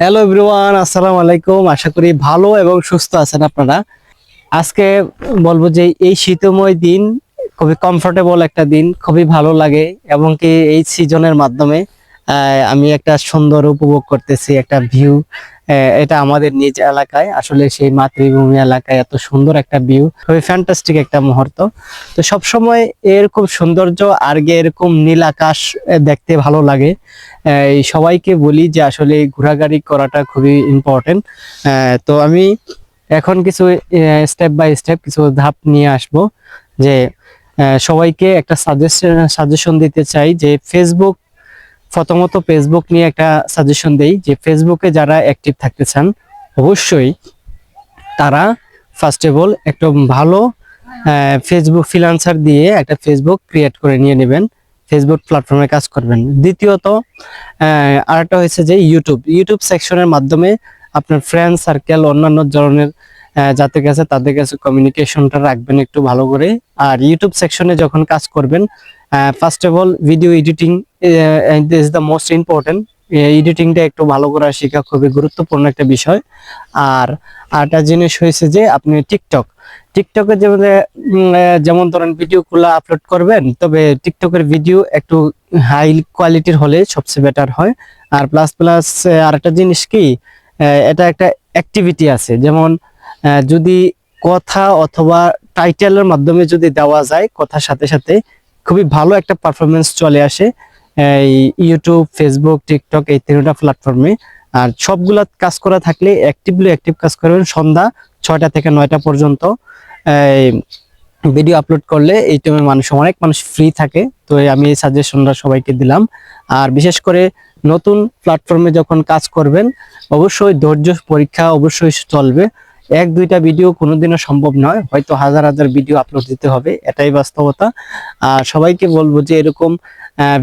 Hello everyone আসসালামু আলাইকুম। আশা করি ভালো এবং সুস্থ আছেন আপনারা। আজকে বলব যে এই শীতময় দিন খুবই কমফোর্টেবল একটা দিন, খুবই ভালো লাগে এবং কি এই সিজনের মাধ্যমে আমি একটা সুন্দর উপভোগ করতেছি, একটা ভিউ এটা আমাদের নিজ এলাকায়। আসলে সেই মাতৃভূমি এলাকায় এত সুন্দর একটা ভিউ খুবই ফ্যান্টাস্টিক একটা মুহূর্ত। তো সবসময় এরকম সৌন্দর্য আর এরকম নীল আকাশ দেখতে ভালো লাগে। সবাইকে বলি যে আসলে ঘোরাঘুরি করাটা খুবই ইম্পর্টেন্ট তো আমি এখন কিছু স্টেপ বাই স্টেপ কিছু ধাপ নিয়ে আসব যে সবাইকে একটা সাজেশন সাজেশন দিতে চাই যে ফেসবুক প্রথমত ফেসবুক নিয়ে একটা সাজেশন দেই যে ফেসবুকে যারা অ্যাক্টিভ থাকতে চান, অবশ্যই তারা ফার্স্ট অফ অল একটা ভালো ফেসবুক ফ্রিল্যান্সার দিয়ে একটা ফেসবুক ক্রিয়েট করে নিয়ে নেবেন। ফেসবুক প্ল্যাটফর্মে কাজ করবেন। দ্বিতীয়ত আরেকটা হয়েছে যে ইউটিউব ইউটিউব সেকশনের মাধ্যমে আপনার ফ্রেন্ড সার্কেল অন্যান্য ধরনের যাদের কাছে তাদের কাছে কমিউনিকেশনটা রাখবেন একটু ভালো করে। আর ইউটিউব সেকশনে যখন কাজ করবেন first of all video editing is the most important এডিটিংটা একটু ভালো করে শেখা খুবই গুরুত্বপূর্ণ একটা বিষয়। আর, আরেকটা জিনিস হয়েছে যে আপনি টিকটক টিকটকে যেমন যেমন ধরেন ভিডিওগুলো আপলোড করবেন, তবে টিকটকের ভিডিও একটু হাই কোয়ালিটির হলে সবচেয়ে বেটার হয়। আর প্লাস প্লাস আরেকটা জিনিস কি এটা একটা অ্যাক্টিভিটি আছে। যেমন যদি কথা অথবা টাইটেলের মাধ্যমে যদি দেওয়া যায়, কথার সাথে সাথে খুবই ভালো একটা পারফরমেন্স চলে আসে। ইউটিউব ফেসবুক টিকটক এই তিনটা প্ল্যাটফর্মে আর সবগুলা কাজ করা থাকলে অ্যাক্টিভলি অ্যাক্টিভ কাজ করবেন সন্ধ্যা ছয়টা থেকে নয়টা পর্যন্ত। ভিডিও আপলোড করলে এই টাইমে মানুষ, অনেক মানুষ ফ্রি থাকে। তো আমি এই সাজেশনটা সবাইকে দিলাম। আর বিশেষ করে নতুন প্ল্যাটফর্মে যখন কাজ করবেন, অবশ্যই ধৈর্য পরীক্ষা অবশ্যই চলবে। এক, দুইটা ভিডিও কোনোদিনও সম্ভব নয়। হয়তো হাজার হাজার ভিডিও আপলোড দিতে হবে। এটাই বাস্তবতা। আর সবাইকে বলব যে এরকম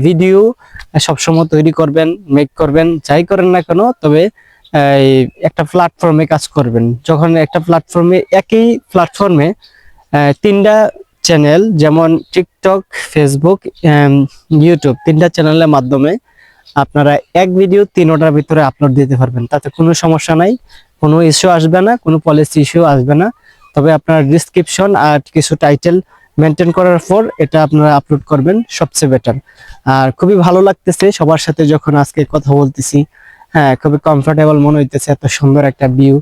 ভিডিও সবসময় তৈরি করবেন মেক করবেন, যাই করেন না কেন, তবে একটা প্ল্যাটফর্মে কাজ করবেন। যখন একটা প্ল্যাটফর্মে একই প্ল্যাটফর্মে তিনটা চ্যানেল যেমন টিকটক ফেসবুক ইউটিউব তিনটা চ্যানেলের মাধ্যমে আপনারা এক ভিডিও তিনোটার ভিতরে আপলোড দিতে পারবেন। তাতে কোনো সমস্যা নাই, কোনো ইস্যু আসবে না, কোনো পলিসি ইস্যু আসবে না। তবে আপনার ডিসক্রিপশন আর কিছু টাইটেল মেনটেন করার পর এটা আপনারা আপলোড করবেন, সবচেয়ে বেটার আর খুবই ভালো লাগতেছে সবার সাথে যখন আজকে কথা বলতেছি। হ্যাঁ খুবই কমফোর্টেবল মনে হইতেছে এত সুন্দর একটা ভিউ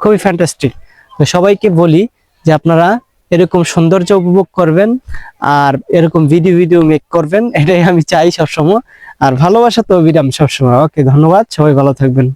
খুবই ফ্যান্টাস্টিক তো সবাইকে বলি যে আপনারা এরকম সৌন্দর্য উপভোগ করবেন আর এরকম ভিডিও ভিডিও মেক করবেন, এটাই আমি চাই সবসময়। আর ভালোবাসা তো বিরাম সবসময়। ওকে ধন্যবাদ। সবাই ভালো থাকবেন।